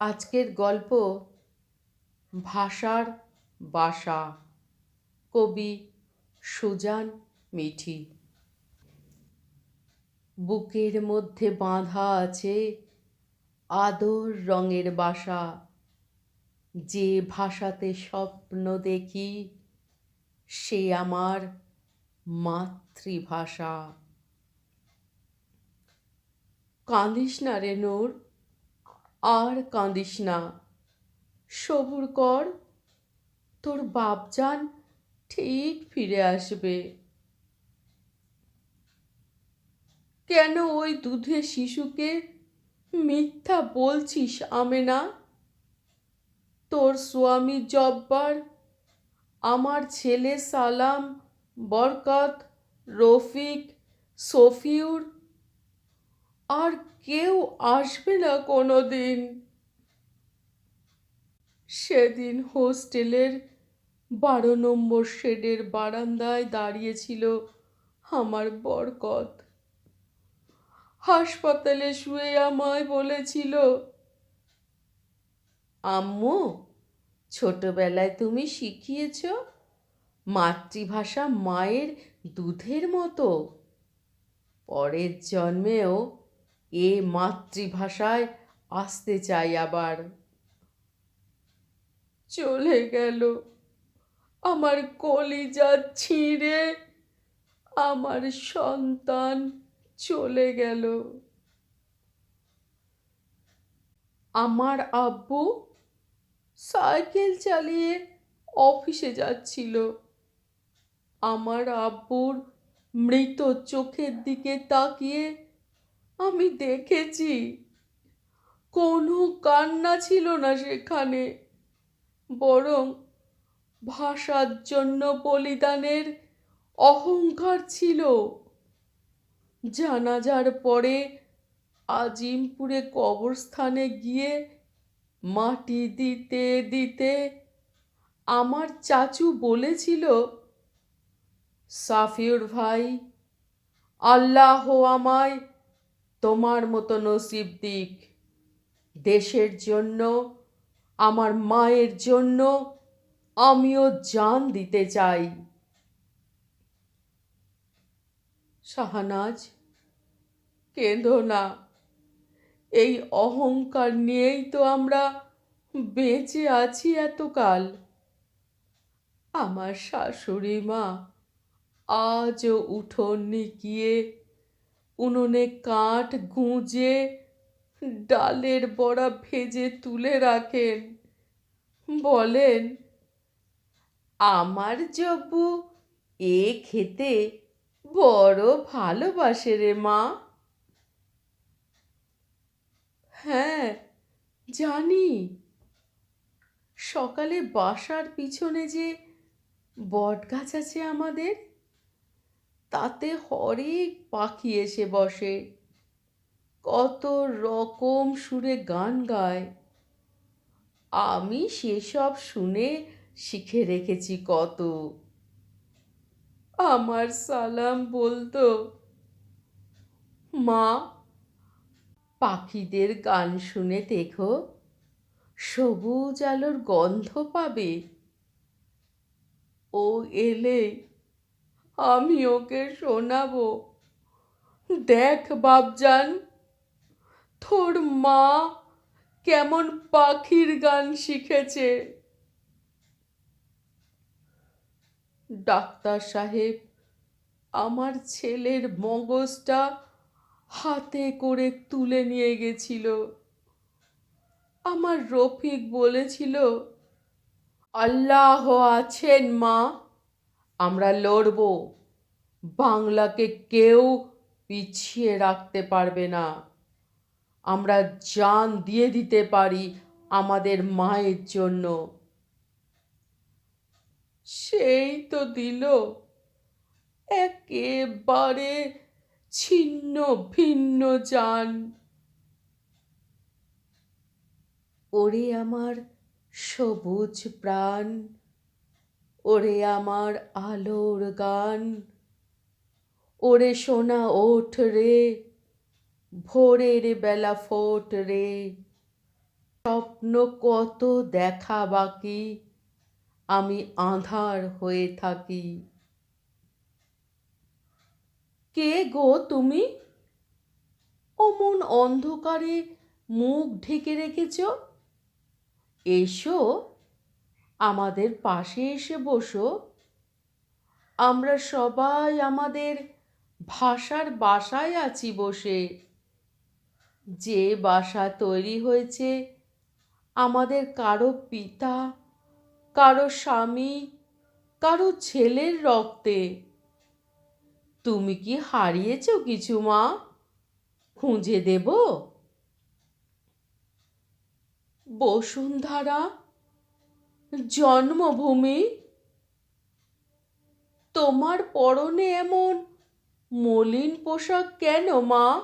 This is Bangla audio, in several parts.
আজকের গল্প ভাষার বাসা। কবি সুজান মিঠি। বুকের মধ্যে বাঁধা আছে আদর রঙের বাসা। যে ভাষাতে স্বপ্ন দেখি, সে আমার মাতৃভাষা। কাঁদিস না রে নূর আর কাঁদিস না। সবুর কর, তোর বাপজান ঠিক ফিরে আসবে। কেন ওই দুধে শিশুকে মিথ্যা বলছিস, আমেনা? তোর স্বামী জব্বার, আমার ছেলে সালাম, বরকত, রফিক, সফিউর আর কেউ আসবে না কোনো দিন সেদিন হোস্টেলের বারো নম্বর শেডের বারান্দায় দাঁড়িয়েছিল আমার বরকত। হাসপাতালে শুয়ে আমায় বলেছিল, আম্মু, ছোটবেলায় তুমি শিখিয়েছ মাতৃভাষা মায়ের দুধের মতো। পরের জন্মেও এ মাতৃভাষায় আসতে চাই আবার। চলে গেল। আমার কলিজা ছিঁড়ে আমার সন্তান চলে গেল। আমার আব্বু সাইকেল চালিয়ে অফিসে যাচ্ছিল। আমার আব্বুর মৃত চোখের দিকে তাকিয়ে আমি দেখেছি। কোনো কান্না ছিল না সেখানে, বরং ভাষার জন্য বলিদানের অহংকার ছিল। জানাজার পরে আজিমপুরে কবরস্থানে গিয়ে মাটি দিতে দিতে আমার চাচু বলেছিল, সাফিউর ভাই, আল্লাহ আমায় তোমার মতো নসিব দিক দেশের জন্য, আমার মায়ের জন্য আমিও জান দিতে চাই। শাহানাজ, কেঁদো না। এই অহংকার নিয়েই তো আমরা বেঁচে আছি এতকাল। আমার শাশুড়ি মা আজও উঠোন নিকিয়ে উনুনে কাঠ গুঁজে ডালের বড়া ভেজে তুলে রাখেন। বলেন, আমার জব্বু, এ খেতে বড় ভালোবাসে রে মা। হ্যাঁ জানি। সকালে বাসার পিছনে যে বট গাছ আছে আমাদের তাতে হরেক পাখি এসে বসে। কত রকম সুরে গান গায়। আমি সেসব শুনে শিখে রেখেছি কত। আমার সালাম বলতো, মা, পাখিদের গান শুনে দেখো, সবুজ আলোর গন্ধ পাবে। ও এলে আমি ওকে শোনাবো। দেখ বাপজান, তোর মা কেমন পাখির গান শিখেছে। ডাক্তার সাহেব, আমার ছেলের মগজটা হাতে করে তুলে নিয়ে গেছিল। আমার রফিক বলেছিল, আল্লাহ আছেন মা। আমরা লড়ব। বাংলাকে কেউ পিছিয়ে রাখতে পারবে না। আমরা জান দিয়ে দিতে পারি আমাদের মায়ের জন্য। সেই তো দিল একেবারে ছিন্ন ভিন্ন যান ওরে আমার সবুজ প্রাণ। ওরে আমার আলোর গান, ওরে সোনা ওঠ রে, ভোরের বেলা ফোট রে। স্বপ্ন কত দেখা বাকি, আমি আধার হয়ে থাকি। কে গো তুমি? অমন অন্ধকারে মুখ ঢেকে রেখেছ? এসো আমাদের পাশে এসে বসো। আমরা সবাই আমাদের ভাষার বাসায় আছি বসে। যে বাসা তৈরি হয়েছে আমাদের কারও পিতা, কারও স্বামী, কারও ছেলের রক্তে। তুমি কি হারিয়েছ কিছু, মা? খুঁজে দেব? বসুন্ধরা জন্মভূমি? তোমার পরনে এমন মলিন পোশাক কেন, মা?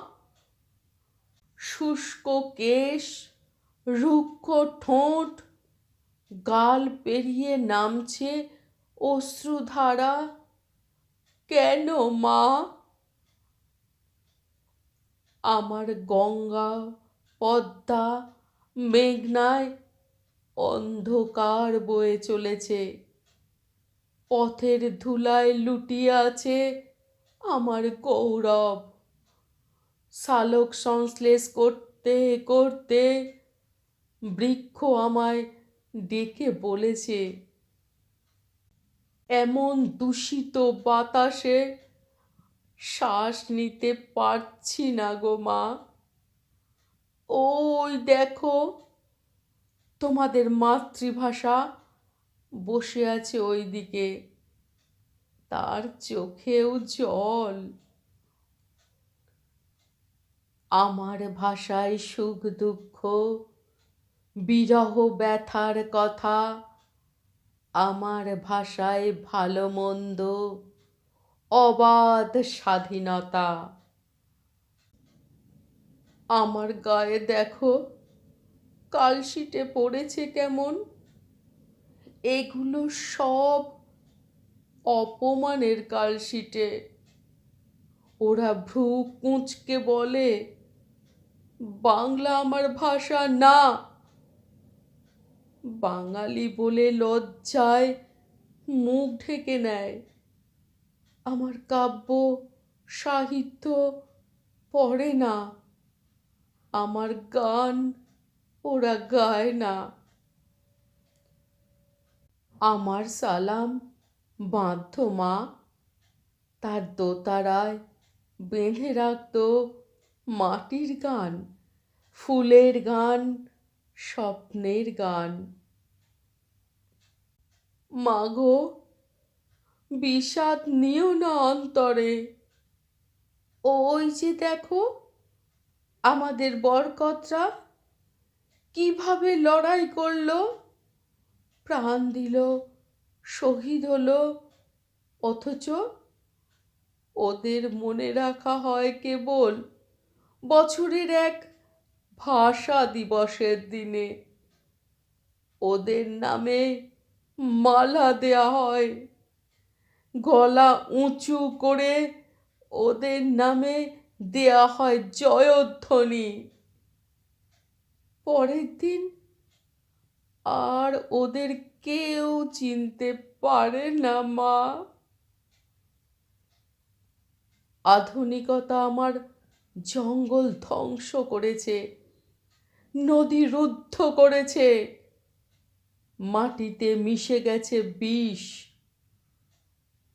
শুষ্ক কেশ, রুক্ষ ঠোঁট, গাল পেরিয়ে নামছে অশ্রুধারা। কেন, মা? আমার গঙ্গা, পদ্মা, মেঘনায় অন্ধকার বয়ে চলেছে। পথের ধুলায় লুটিয়ে আছে আমার গৌরব। সালোক সংশ্লেষ করতে করতে বৃক্ষ আমায় ডেকে বলেছে, এমন দূষিত বাতাসে শ্বাস নিতে পারছি না গো মা। ওই দেখো তোমাদের মাতৃভাষা বসে আছে ওই দিকে তার চোখেও জল। আমার ভাষায় সুখ দুঃখ, বিরহ ব্যথার কথা। আমার ভাষায় ভালো মন্দ, অবাধ স্বাধীনতা। আমার গায়ে দেখো কালশিটে পড়েছে কেমন? এগুলো সব অপমানের কালশিটে। ওরা ভ্রু কুঁচকে বলে, বাংলা আমার ভাষা না। বাঙালি বলে লজ্জায় মুখ ঢেকে নেয়। আমার কাব্য, সাহিত্য পড়ে না। আমার গান ওরা গায় না। আমার সালাম বাধ্য মা, তার দোতারায় বেঁধে রাখত মাটির গান, ফুলের গান, স্বপ্নের গান। মাগো, বিষাদ নিও না অন্তরে। ওই যে দেখো, আমাদের বরকতরা কীভাবে লড়াই করল? প্রাণ দিল, শহীদ হলো, অথচ ওদের মনে রাখা হয় কেবল বছরের এক ভাষা দিবসের দিনে। ওদের নামে মালা দেয়া হয়। গলা উঁচু করে ওদের নামে দেয়া হয় জয়ধ্বনি। পরের দিন আর ওদের কেউ চিনতে পারে না, মা। আধুনিকতা আমার জঙ্গল ধ্বংস করেছে, নদী রুদ্ধ করেছে, মাটিতে মিশে গেছে বিষ।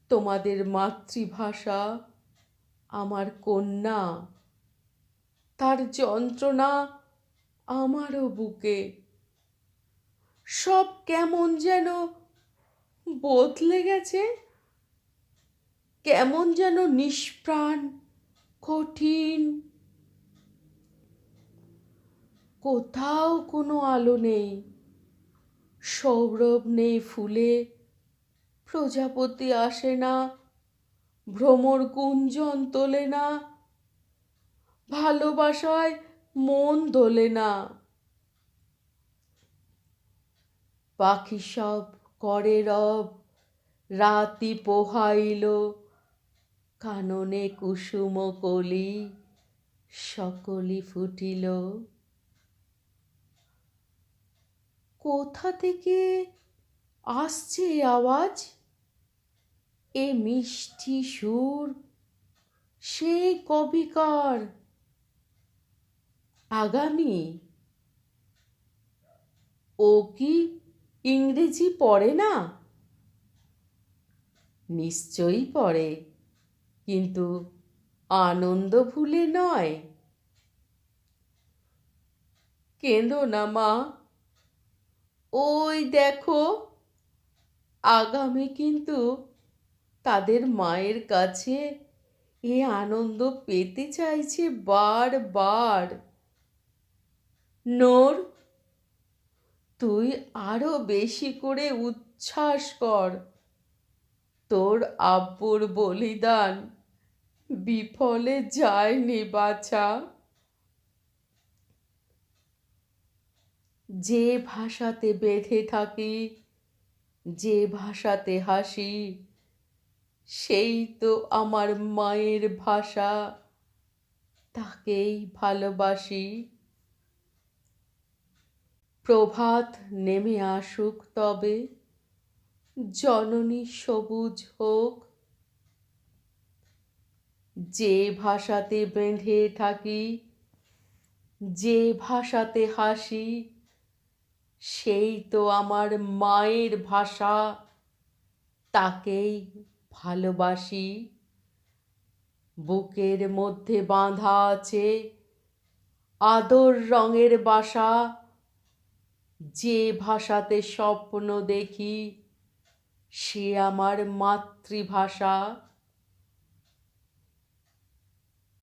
তোমাদের মাতৃভাষা আমার কন্যা, তার যন্ত্রণা আমারও বুকে। সব কেমন যেন বদলে গেছে। কেমন যেন নিষ্প্রাণ, কঠিন। কোথাও কোনো আলো নেই। সৌরভ নেই ফুলে। প্রজাপতি আসে না। ভ্রমর গুঞ্জন তোলে না। ভালোবাসায় মন দোলে না। পাখি সব করে রব রাতি পোহাইল কাননে কুসুম কলি, সকলি ফুটিল। কোথা থেকে আসছে আওয়াজ? এ মিষ্টি সুর সেই কবিকার আগামী ও কি ইংরেজি পড়ে না? নিশ্চয়ই পড়ে, কিন্তু আনন্দ ভুলে নয়। কেঁদো না মা। ওই দেখো, আগামী কিন্তু তাদের মায়ের কাছে এ আনন্দ পেতে চাইছে বারবার। নোর, তুই আরও বেশি করে উচ্ছ্বাস কর। তোর আব্বুর বলিদান বিফলে যায়নি বাছা। যে ভাষাতে বেঁধে থাকি, যে ভাষাতে হাসি, সেই তো আমার মায়ের ভাষা, তাকেই ভালোবাসি। প্রভাত নেমে আসুক তবে, জননী সবুজ হোক। যে ভাষাতে বেঁধে থাকি, যে ভাষাতে হাসি, সেই তো আমার মায়ের ভাষা। তাকেই ভালোবাসি। বুকের মধ্যে বাঁধা আছে আদর রঙের বাসা। যে ভাষাতে স্বপ্ন দেখি, সে আমার মাতৃভাষা।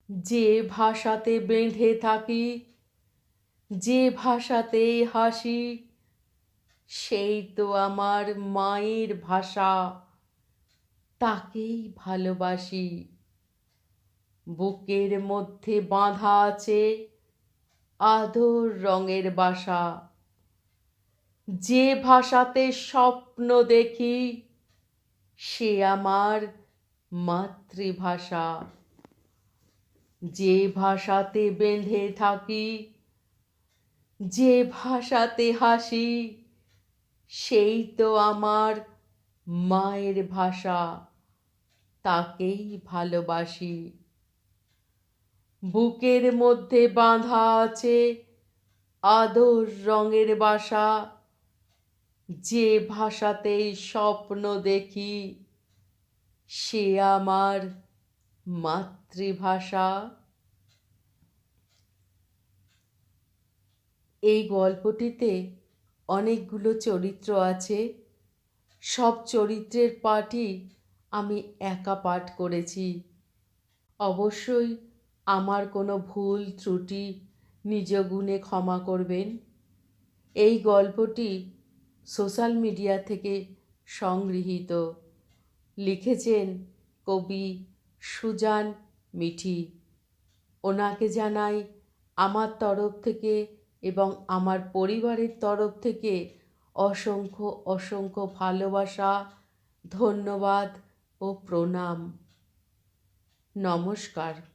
যে ভাষাতে বেঁধে থাকি, যে ভাষাতে হাসি, সেই তো আমার মায়ের ভাষা। তাকেই ভালোবাসি। বুকের মধ্যে বাঁধা আছে আদর রঙের বাসা। যে ভাষাতে স্বপ্ন দেখি, সে আমার মাতৃভাষা। যে ভাষাতে বেঁধে থাকি, যে ভাষাতে হাসি, সেই তো আমার মায়ের ভাষা। তাকেই ভালোবাসি। বুকের মধ্যে বাঁধা আছে আদর রঙের বাসা। যে ভাষাতেই স্বপ্ন দেখি, সে আমার মাতৃভাষা। এই গল্পটিতে অনেকগুলো চরিত্র আছে। সব চরিত্রের পাঠই আমি একা পাঠ করেছি। অবশ্যই আমার কোনো ভুল, ত্রুটি নিজ গুণে ক্ষমা করবেন। এই গল্পটি সোশ্যাল মিডিয়া থেকে সংগৃহীত লিখেছেন কবি সুজান মিঠি। ওনাকে জানাই আমার তরফ থেকে এবং আমার পরিবারের তরফ থেকে অসংখ্য অসংখ্য ভালোবাসা, ধন্যবাদ ও প্রণাম। নমস্কার।